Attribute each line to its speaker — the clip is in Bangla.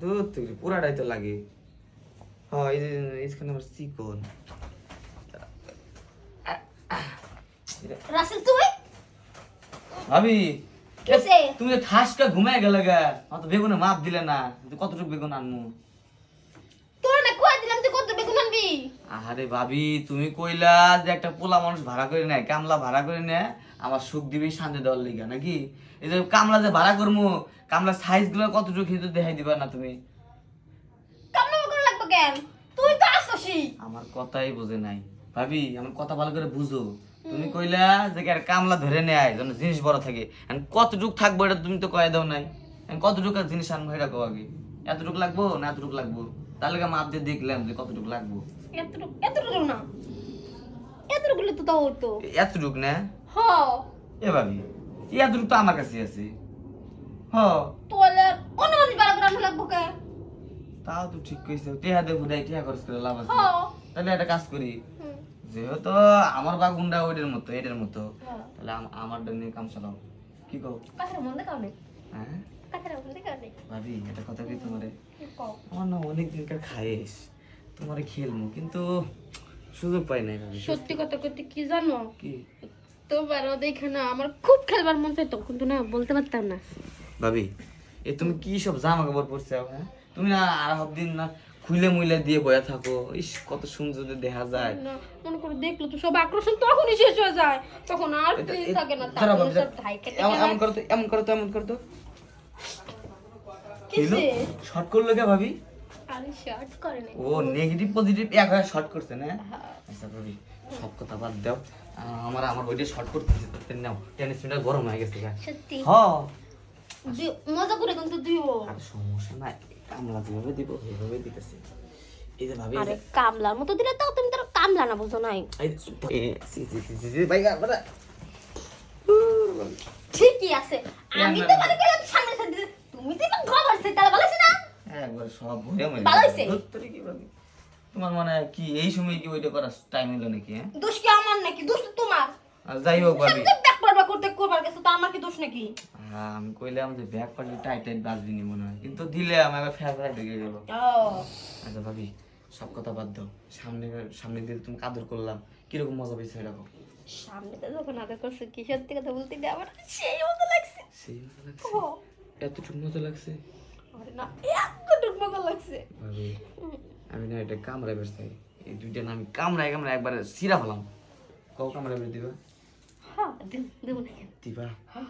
Speaker 1: দূর তুই পুরাটাই তো লাগে। হ্যাঁ এইখানে আমার চিকন।
Speaker 2: রাসেল তুই
Speaker 1: ভাবি? তুমি ঠাসকা ঘুমায় গেলে গা আমার তো বেগুনে মাপ দিলে না কতটুকু বেগুন আনমু
Speaker 2: তোর না কই দিলাম তুই আনবি
Speaker 1: আরে ভাবি তুমি কইলা যে একটা পোলা মানুষ ভাড়া করে নেয় কামলা ভাড়া করে নেয় আমার সুখ দিবি শান্তি দেওয়ার লিগা নাকি? এই যে কামলা যে ভাড়া করব কামলা সাইজগুলো কতটুকু খেতে দেখাই দিবা না তুমি?
Speaker 2: কামনা করে লাগবে কেন? তুই তো
Speaker 1: আমার কথাই বোঝে নাই। ভাবি আমার কথা ভালো করে বুঝো। তুমি কইলা যে আর কামলা ধরে নেয় যেন জিনিস বড় থাকে। কতটুক থাকব এটা তুমি তো কয়ে দাও নাই। কতটুকু জিনিস আনব এটা কো আগে। এতটুকু লাগবো না এতটুকু লাগবো? তাহলে কি মাপ দিয়ে দেখলাম যে কতটুকু লাগবো।
Speaker 2: এতটুকু এতটুকু না এতটুকু তো তাও তো।
Speaker 1: না?
Speaker 2: হ।
Speaker 1: এ ভাবি এতটুকু তো আমার কাছে আছে। হ।
Speaker 2: তোলে অন্য মানুষ বাড়া করে লাগবো কে?
Speaker 1: তাও তো ঠিক কইছো টেহা দেখো দেয় টেহা খরচ করে লাভ আছে। তাহলে একটা কাজ করি যেহেতু আমার বাগুনটা ওইটার মতো এটার মতো। তাহলে আম- আমারটা নিয়ে কাম চালাও। কি কও?
Speaker 2: মধ্যে নেই।
Speaker 1: হ্যাঁ? ভাবি এটা কথা কি তোমারে?
Speaker 2: কি।
Speaker 1: আমার না অনেক দিনকার খাইস তোমারে খেলমু কিন্তু সুযোগ পাই নাই
Speaker 2: সত্যি কথা করতে কি জানো?
Speaker 1: কি?
Speaker 2: তোমারও দেখে না আমার খুব খেলবার মন চাইতো কিন্তু না বলতে পারতাম না।
Speaker 1: ভাবি এ তুমি কি সব জামা কাপড় পরছো হ্যাঁ? তুমি না আর সব দিন না খুইলে মুইলে দিয়ে বয়া থাকো ইস কত সুন্দর দেখা যায়।
Speaker 2: মনে করে দেখল তো সব আকর্ষণ তখনই শেষ হয়ে যায় তখন আর ফিল থাকে না
Speaker 1: এমন করো তো এমন করো তো এমন করো তো। শর্ট করল কে ভাবি?
Speaker 2: আরে শার্ট করে
Speaker 1: ও নেগেটিভ পজিটিভ এক হয়ে শর্ট করছে না?
Speaker 2: হ্যাঁ।
Speaker 1: আচ্ছা সব কথা বাদ দাও। আমার আমার ওইটা শর্ট করতেছে তো নাও। টেনিস মিটার গরম হয়ে গেছে
Speaker 2: সত্যি? মজা করে কিন্তু দিও
Speaker 1: আর সমস্যা নাই কামলা যেভাবে দিব সেভাবে দিতেছে। এই যে ভাবি
Speaker 2: আরে কামলার মতো দিলে তো তুমি তোর কামলা না বুঝো নাই।
Speaker 1: ভাই।
Speaker 2: ঠিকই আছে। আমি তো মানে সামনে তুমি তো তাহলে
Speaker 1: একবার সব ভরে মরে
Speaker 2: ভালো হইছে?
Speaker 1: ধুর, কি ভাবি? তোমার মানে কি এই সময় কি ওইটা করার টাইম হলো নাকি হ্যাঁ?
Speaker 2: দোষ কি আমার নাকি? দোষ তো তোমার।
Speaker 1: যাই হোক ভাবি।
Speaker 2: ব্যাক করতে করবার গেছো তো আমার কি দোষ নাকি?
Speaker 1: হ্যাঁ, আমি কইলাম যে ব্যাগ পাটি টাইট টাইট বাজবি নি মনে হয়। কিন্তু দিলে আমার ঢুকে গেল। আচ্ছা ভাবি সব কথা বাদ দাও। সামনে সামনে দিয়ে তুমি কাদর করলাম। কীরকম মজা পেয়েছে এরকম
Speaker 2: সামনে তো যখন আগে করছে কি সত্যি কথা বলতে গিয়ে আমার সেই মতো লাগছে।
Speaker 1: সেই মজা লাগছে? এতটুকু মজা লাগছে?
Speaker 2: আরে না মজা লাগছে।
Speaker 1: আমি না এটা কামড়াই বেরছি। এই দুইটা না আমি কামড়ায় কামড়াই একবার সিরা হলাম কও কামড়ায় বের দিবা?
Speaker 2: হ্যাঁ দেব
Speaker 1: দিবা?
Speaker 2: হ্যাঁ।